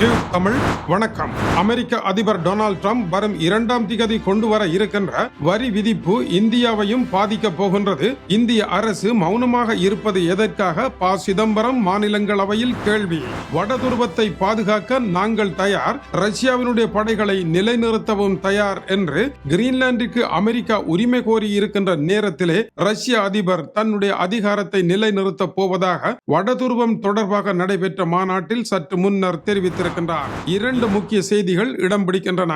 Tube Tamil வணக்கம். அமெரிக்க அதிபர் Donald Trump வரும் இரண்டாம் திகதி கொண்டு வர இருக்கின்ற வரி விதிப்பு இந்தியாவையும் பாதிக்க போகின்றது. இந்திய அரசு மௌனமாக இருப்பது எதற்காக? ப சிதம்பரம் மாநிலங்களவையில் கேள்வி. வடதுருவத்தை பாதுகாக்க நாங்கள் தயார். ரஷ்யாவினுடைய படைகளை நிலைநிறுத்தவும் தயார் என்று கிரீன்லாந்திற்கு அமெரிக்கா உரிமை கோரி இருக்கின்ற நேரத்திலே ரஷ்ய அதிபர் தன்னுடைய அதிகாரத்தை நிலைநிறுத்தப் போவதாக வடதுருவம் தொடர்பாக நடைபெற்ற மாநாட்டில் சற்று முன்னர் இருக்கின்றார் இரண்டு முக்கிய செய்திகள் இடம் பிடிக்கின்றன.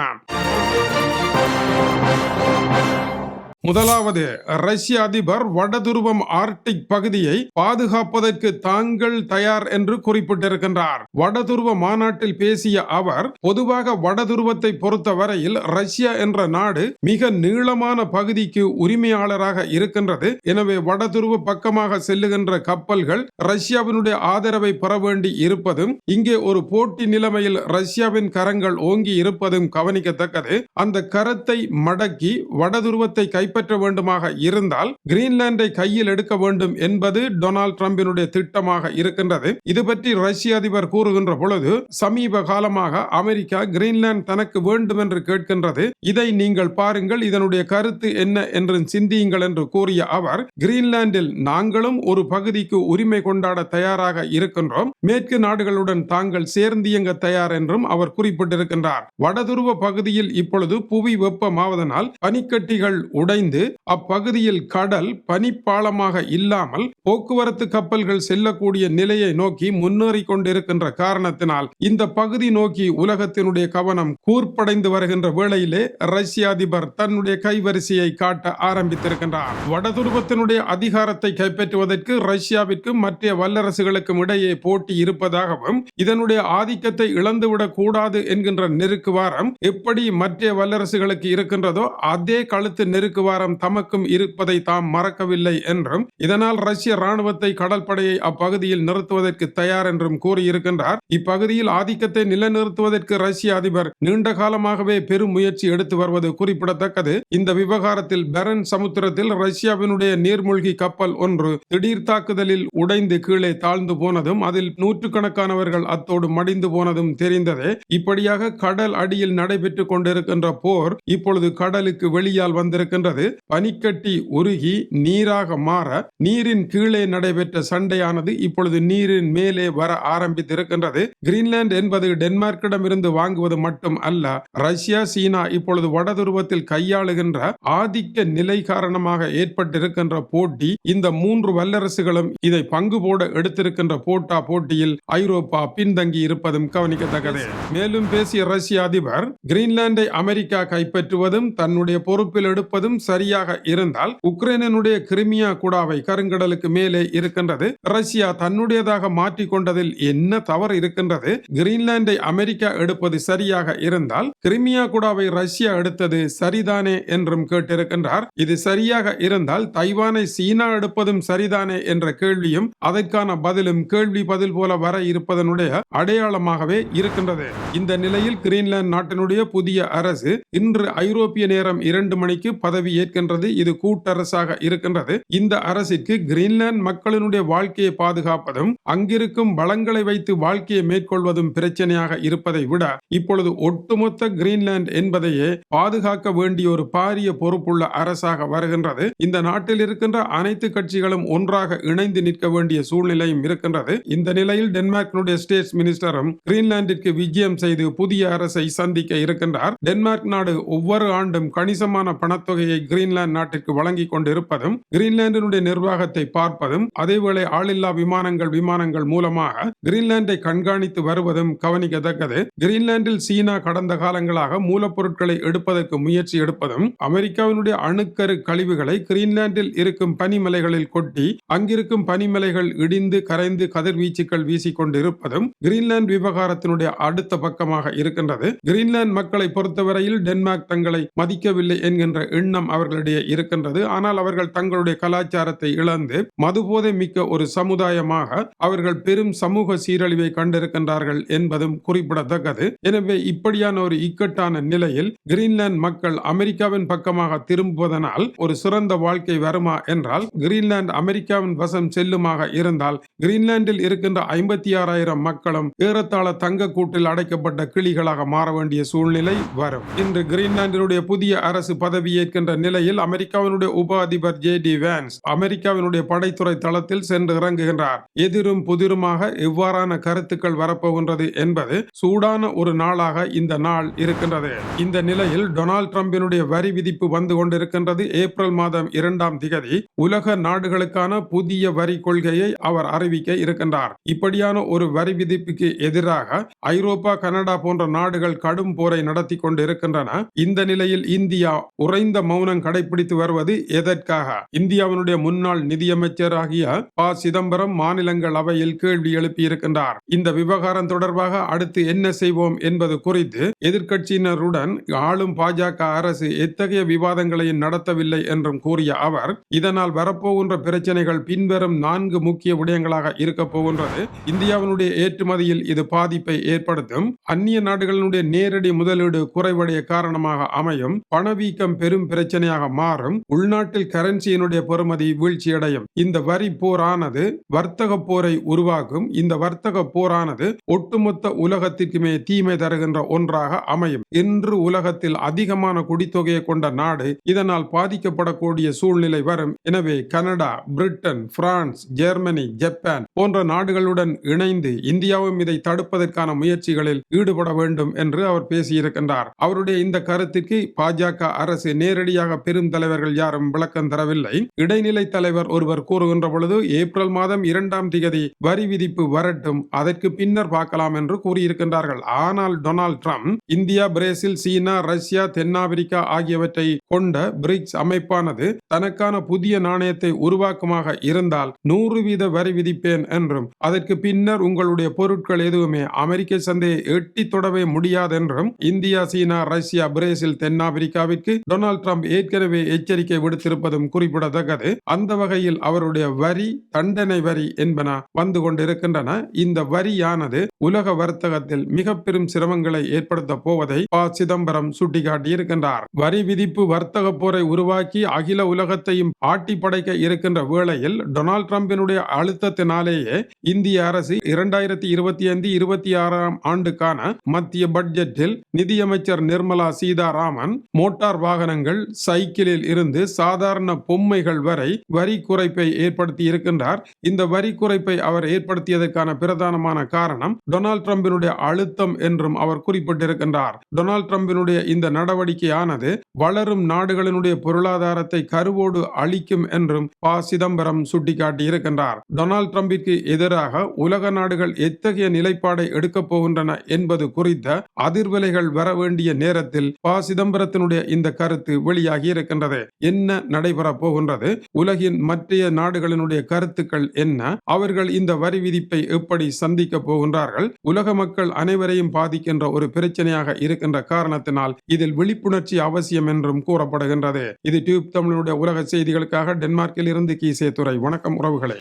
முதலாவது ரஷ்ய அதிபர் வடதுருவம் ஆர்டிக் பகுதியை பாதுகாப்பதற்கு தாங்கள் தயார் என்று குறிப்பிட்டிருக்கின்றார். வடதுருவ மாநாட்டில் பேசிய அவர் பொதுவாக வடதுருவத்தை பொறுத்த வரையில் ரஷ்யா என்ற நாடு மிக நீளமான பகுதிக்கு உரிமையாளராக இருக்கின்றது. எனவே வடதுருவ பக்கமாக செல்லுகின்ற கப்பல்கள் ரஷ்யாவினுடைய ஆதரவை பெற வேண்டி இருப்பதும் இங்கே ஒரு போட்டி நிலைமையில் ரஷ்யாவின் கரங்கள் ஓங்கி இருப்பதும் கவனிக்கத்தக்கது. அந்த கரத்தை மடக்கி வடதுருவத்தை கைப்பற்ற கைப்பற்ற வேண்டுமாக இருந்தால் கிரீன்லாந்தை கையில் எடுக்க வேண்டும் என்பது டொனால்ட் டிரம்பினுடைய திட்டமாக இருக்கின்றது. இது பற்றி ரஷ்ய அதிபர் கூறுகின்ற பொழுது சமீப காலமாக அமெரிக்கா கிரீன்லாந்து தனக்கு வேண்டும் என்று கேட்கின்றது. இதை நீங்கள் பாருங்கள் இதனுடைய கருத்து என்ன என்று சிந்தியுங்கள் என்று கூறிய அவர் கிரீன்லாந்தில் நாங்களும் ஒரு பகுதிக்கு உரிமை கொண்டாட தயாராக இருக்கின்றோம். மேற்கு நாடுகளுடன் தாங்கள் சேர்ந்து இயங்க தயார் என்றும் அவர் குறிப்பிட்டிருக்கின்றார். வடதுருவ பகுதியில் இப்பொழுது புவி வெப்பமாவதனால் பனிக்கட்டிகள் உடைந்து அப்பகுதியில் கடல் பனிப்பாலமாக இல்லாமல் போக்குவரத்து கப்பல்கள் செல்லக்கூடிய நிலையை நோக்கி முன்னேறி கொண்டிருக்கின்ற காரணத்தினால் இந்த பகுதி நோக்கி உலகத்தினுடைய கவனம் கூர்ப்படைந்து வருகின்ற வேளையிலே ரஷ்ய அதிபர் தன்னுடைய கைவரிசையை காட்ட ஆரம்பித்திருக்கின்றார். வடதுருவத்தினுடைய அதிகாரத்தை கைப்பற்றுவதற்கு ரஷ்யாவிற்கும் மற்ற வல்லரசுகளுக்கும் இடையே போட்டி இருப்பதாகவும் இதனுடைய ஆதிக்கத்தை இழந்துவிடக் கூடாது என்கின்ற நெருக்குவாரம் எப்படி மற்ற வல்லரசுகளுக்கு இருக்கின்றதோ அதே கழுத்து நெருக்குவாரம் அதிகாரம் தமக்கும் இருப்பதை தாம் மறக்கவில்லை என்றும் இதனால் ரஷ்ய ராணுவத்தை கடற்படையை அப்பகுதியில் நிறுத்துவதற்கு தயார் என்றும் கூறியிருக்கின்றார். இப்பகுதியில் ஆதிக்கத்தை நிலைநிறுத்துவதற்கு ரஷ்ய அதிபர் நீண்ட காலமாகவே பெரும் முயற்சி எடுத்து வருவது குறிப்பிடத்தக்கது. இந்த விவகாரத்தில் பெரன் சமுத்திரத்தில் ரஷ்யாவினுடைய நீர்மூழ்கி கப்பல் ஒன்று திடீர் தாக்குதலில் உடைந்து கீழே தாழ்ந்து போனதும் அதில் நூற்றுக்கணக்கானவர்கள் அத்தோடு மடிந்து போனதும் தெரிந்ததே. இப்படியாக கடல் அடியில் நடைபெற்றுக் கொண்டிருக்கின்ற போர் இப்பொழுது கடலுக்கு வெளியால் வந்திருக்கின்றது. பனிக்கட்டி உருகி நீராக மாற நீரின் கீழே நடைபெற்ற சண்டையானது இப்பொழுது நீரின் மேலே வர ஆரம்பித்திருக்கின்றது. கிரீன்லாந்து என்பது டென்மார்க்கிடம் இருந்து வாங்குவது மட்டும் அல்ல ரஷ்யா சீனா இப்பொழுது வடதுருவத்தில் கையாளுகின்ற ஆதிக்க நிலை காரணமாக ஏற்பட்டிருக்கின்ற போட்டி இந்த மூன்று வல்லரசுகளும் இதை பங்கு போட எடுத்திருக்கின்ற போட்டா போட்டியில் ஐரோப்பா பின்தங்கி இருப்பதும் கவனிக்கத்தக்கது. மேலும் பேசிய ரஷ்ய அதிபர் கிரீன்லாந்தை அமெரிக்கா கைப்பற்றுவதும் தன்னுடைய பொறுப்பில் எடுப்பதும் சரியாக இருந்தால் உக்ரைனுடைய கிரிமியா குடாவை கருங்கடலுக்கு மேலே இருக்கின்றது. ரஷ்யா தன்னுடையதாக மாற்றி கொண்டதில் என்ன தவறு இருக்கின்றது? கிரீன்லாந்தை அமெரிக்கா எடுப்பது சரியாக இருந்தால் கிரிமியா குடாவை ரஷ்யா எடுத்தது சரிதானே என்றும் கேட்டிருக்கின்றார். இது சரியாக இருந்தால் தைவானை சீனா எடுப்பதும் சரிதானே என்ற கேள்வியும் அதற்கான பதிலும் கேள்வி பதில் போல வர இருப்பதனுடைய அடையாளமாகவே இருக்கின்றது. இந்த நிலையில் கிரீன்லாந்து நாட்டினுடைய புதிய அரசு இன்று ஐரோப்பிய நேரம் இரண்டு மணிக்கு பதவி ஏற்கின்றது இது கூட்டரசாக இருக்கின்றது. இந்த அரசிற்கு கிரீன்லாந்து மக்களினுடைய வாழ்க்கையை பாதுகாப்பதும் அங்கிருக்கும் வளங்களை வைத்து வாழ்க்கையை மேற்கொள்வதும் பிரச்சனையாக இருப்பதை விட இப்பொழுது ஒட்டுமொத்த கிரீன்லாந்து என்பதையே பாதுகாக்க வேண்டிய ஒரு பாரிய பொறுப்புள்ள அரசாக வருகின்றது. இந்த நாட்டில் இருக்கின்ற அனைத்து கட்சிகளும் ஒன்றாக இணைந்து நிற்க வேண்டிய சூழ்நிலையும் இருக்கின்றது. இந்த நிலையில் டென்மார்க்கினுடைய ஸ்டேட்ஸ் மினிஸ்டரும் கிரீன்லாந்திற்கு விஜயம் செய்து புதிய அரசை சந்திக்க இருக்கின்றார். டென்மார்க் நாடு ஒவ்வொரு ஆண்டும் கணிசமான பணத்தொகையை கிரீன்லாந்து நாட்டிற்கு வழங்கிக் கொண்டிருப்பதும் கிரீன்லாந்தினுடைய நிர்வாகத்தை பார்ப்பதும் அதேவேளை ஆளில்லா விமானங்கள் விமானங்கள் மூலமாக கிரீன்லாந்தை கண்காணித்து வருவதும் கவனிக்கத்தக்கது. கிரீன்லாந்தில் சீனா கடந்த காலங்களாக மூலப்பொருட்களை எடுப்பதற்கு முயற்சி எடுப்பதும் அமெரிக்காவினுடைய அணுக்கரு கழிவுகளை கிரீன்லாந்தில் இருக்கும் பனிமலைகளில் கொட்டி அங்கிருக்கும் பனிமலைகள் இடிந்து கரைந்து கதிர்வீச்சுக்கள் வீசிக்கொண்டு இருப்பதும் கிரீன்லாந்து விவகாரத்தினுடைய அடுத்த பக்கமாக இருக்கின்றது. கிரீன்லாந்து மக்களை பொறுத்தவரையில் டென்மார்க் தங்களை மதிக்கவில்லை என்கின்ற எண்ணம் அவர்களிடையே இருக்கின்றது. ஆனால் அவர்கள் தங்களுடைய கலாச்சாரத்தை இழந்து மதுபோதை மிக்க ஒரு சமுதாயமாக அவர்கள் பெரும் சமூக சீரழிவை கண்டிருக்கின்றார்கள் என்பதும் குறிப்பிடத்தக்கது. எனவே இப்படியான ஒரு இக்கட்டான நிலையில் கிரீன்லாந்து மக்கள் அமெரிக்காவின் பக்கமாக திரும்புவதனால் ஒரு சிறந்த வாழ்க்கை வருமா என்றால் கிரீன்லாந்து அமெரிக்காவின் வசம் செல்லுமாக இருந்தால் கிரீன்லாந்தில் இருக்கின்ற ஐம்பத்தி ஆறாயிரம் மக்களும் ஏறத்தாழ தங்க கூட்டில் அடைக்கப்பட்ட கிளிகளாக மாற வேண்டிய சூழ்நிலை வரும். இன்று கிரீன்லாந்தினுடைய புதிய அரசு பதவியேற்கின்ற நிலையில் அமெரிக்காவினுடைய உப அதிபர் ஜே டி வேன்ஸ் அமெரிக்காவினுடைய படைத்துறை தளத்தில் சென்று இறங்குகின்றார். எதிரும் புதிருமாக எவ்வாறான கருத்துக்கள் வரப்போகின்றது என்பது சூடான ஒரு நாளாக இந்த நாள் இருக்கின்றது. இந்த நிலையில் டொனால்ட் டிரம்பினுடைய வரி விதிப்பு வந்து கொண்டிருக்கின்றது ஏப்ரல் மாதம் இரண்டாம் திகதி. உலக நாடுகளுக்கான புதிய வரி கொள்கையை அவர் அறிவிக்க இருக்கின்றார். இப்படியான ஒரு வரி விதிப்புக்கு எதிராக ஐரோப்பா கனடா போன்ற நாடுகள் கடும் போரை நடத்தி கொண்டு இருக்கின்றன இந்த நிலையில் இந்தியா உறைந்த மௌன நிறுவனம் கடைபிடித்து வருவது எதற்காக? இந்தியாவினுடைய முன்னாள் நிதியமைச்சராகிய ப. சிதம்பரம் மாநிலங்களவையில் கேள்வி எழுப்பியிருக்கின்றார். இந்த விவகாரம் தொடர்பாக அடுத்து என்ன செய்வோம் என்பது குறித்து எதிர்கட்சியினருடன் ஆளும் பாஜக அரசு எத்தகைய விவாதங்களையும் நடத்தவில்லை என்றும் கூறிய அவர் இதனால் வரப்போகின்ற பிரச்சனைகள் பின்வரும் நான்கு முக்கிய விடயங்களாக இருக்க போகின்றது. இந்தியாவினுடைய ஏற்றுமதியில் இது பாதிப்பை ஏற்படுத்தும். அந்நிய நாடுகளினுடைய நேரடி முதலீடு குறைவடைய காரணமாக அமையும். பணவீக்கம் பெரும் பிரச்சனை பிரச்சனையாக மாறும். உள்நாட்டில் கரன்சியினுடைய பெறுமதி வீழ்ச்சியடையும். இந்த வரி போரானது வர்த்தக போரை உருவாக்கும். இந்த வர்த்தக போரானது ஒட்டுமொத்த உலகத்திற்குமே தீமை தருகின்ற ஒன்றாக அமையும். இன்று உலகத்தில் அதிகமான குடித்தொகையை கொண்ட நாடு இதனால் பாதிக்கப்படக்கூடிய சூழ்நிலை வரும். எனவே Canada Britain France Germany Japan போன்ற நாடுகளுடன் இணைந்து இந்தியாவும் இதை தடுப்பதற்கான முயற்சிகளில் ஈடுபட வேண்டும் என்று அவர் பேசியிருக்கின்றார். அவருடைய இந்த கருத்துக்கு பாஜக அரசு நேரடியாக பெரும் தலைவர்கள் யாரும் விளக்கம் தரவில்லை. இடைநிலை தலைவர் ஒருவர் கூறுகின்ற பொழுது ஏப்ரல் மாதம் இரண்டாம் திகதி வரி விதிப்பு வரட்டும் அதற்கு பின்னர் பார்க்கலாம் என்று கூறியிருக்கின்றார்கள். ஆனால் Donald Trump India Brazil China Russia தென்னாப்பிரிக்கா ஆகியவற்றை கொண்ட பிரிக்ஸ் அமைப்பானது தனக்கான புதிய நாணயத்தை உருவாக்குமாக இருந்தால் நூறு வீத வரி விதிப்பேன் என்றும் அதற்கு பின்னர் உங்களுடைய பொருட்கள் எதுவுமே அமெரிக்க சந்தையை எட்டி தொடவே முடியாதென்றும் இந்தியா சீனா ரஷ்யா பிரேசில் தென்னாப்பிரிக்காவிற்கு டொனால்ட் ட்ரம்ப் ஏற்கனவே எச்சரிக்கை விடுத்திருப்பதும் குறிப்பிடத்தக்கது. அந்த வகையில் அவருடைய வரி தண்டனை வரி என்பன வந்து கொண்டிருக்கின்றன. இந்த வரியானது உலக வர்த்தகத்தில் மிக பெரும் சிரமங்களை ஏற்படுத்த போவதை ப சிதம்பரம் சுட்டிக்காட்டியிருக்கின்றார். வரி விதிப்பு வர்த்தக போரை உருவாக்கி அகில உலகத்தையும் ஆட்டி படைக்க இருக்கின்ற வேளையில் டொனால்ட் டிரம்பினுடைய அழுத்தத்தினாலேயே இந்திய அரசு இரண்டாயிரத்தி இருபத்தி ஐந்து இருபத்தி ஆறாம் ஆண்டுக்கான மத்திய பட்ஜெட்டில் நிதியமைச்சர் நிர்மலா சீதாராமன் மோட்டார் வாகனங்கள் சைக்கிளில் இருந்து சாதாரண பொம்மைகள் வரை வரி குறைப்பை ஏற்படுத்தி இருக்கின்றார். இந்த வரி குறைப்பை அவர் ஏற்படுத்தியதற்கான பிரதானமான காரணம் டொனால்ட் டிரம்பினுடைய அழுத்தம் என்றும் அவர் குறிப்பிட்டிருக்கின்றார். டொனால்ட் டிரம்பினுடைய இந்த நடவடிக்கையானது வளரும் நாடுகளினுடைய பொருளாதாரத்தை கருவோடு அழிக்கும் என்றும் ப. சிதம்பரம் சுட்டிக்காட்டியிருக்கின்றார். டொனால்ட் டிரம்பிற்கு எதிராக உலக நாடுகள் எத்தகைய நிலைப்பாடை எடுக்கப் போகின்றன என்பது குறித்த அதிர்வலைகள் வர வேண்டிய நேரத்தில் ப. சிதம்பரத்தினுடைய இந்த கருத்து வெளியாகி இருக்கின்றது என்ன நடைபெறப் போகின்றது? உலகின் மற்றைய நாடுகளினுடைய கருத்துக்கள் என்ன? அவர்கள் இந்த வரி விதிப்பை எப்படி சந்திக்க போகின்றார்கள்? உலக மக்கள் அனைவரையும் பாதிக்கின்ற ஒரு பிரச்சனையாக இருக்கின்ற காரணத்தினால் இதில் விழிப்புணர்ச்சி அவசியம் என்றும் கூறப்படுகின்றது. இது டியூப் தமிழனுடைய உலக செய்திகளுக்காக டென்மார்க்கில் இருந்து கீசே துறை வணக்கம் உறவுகளை.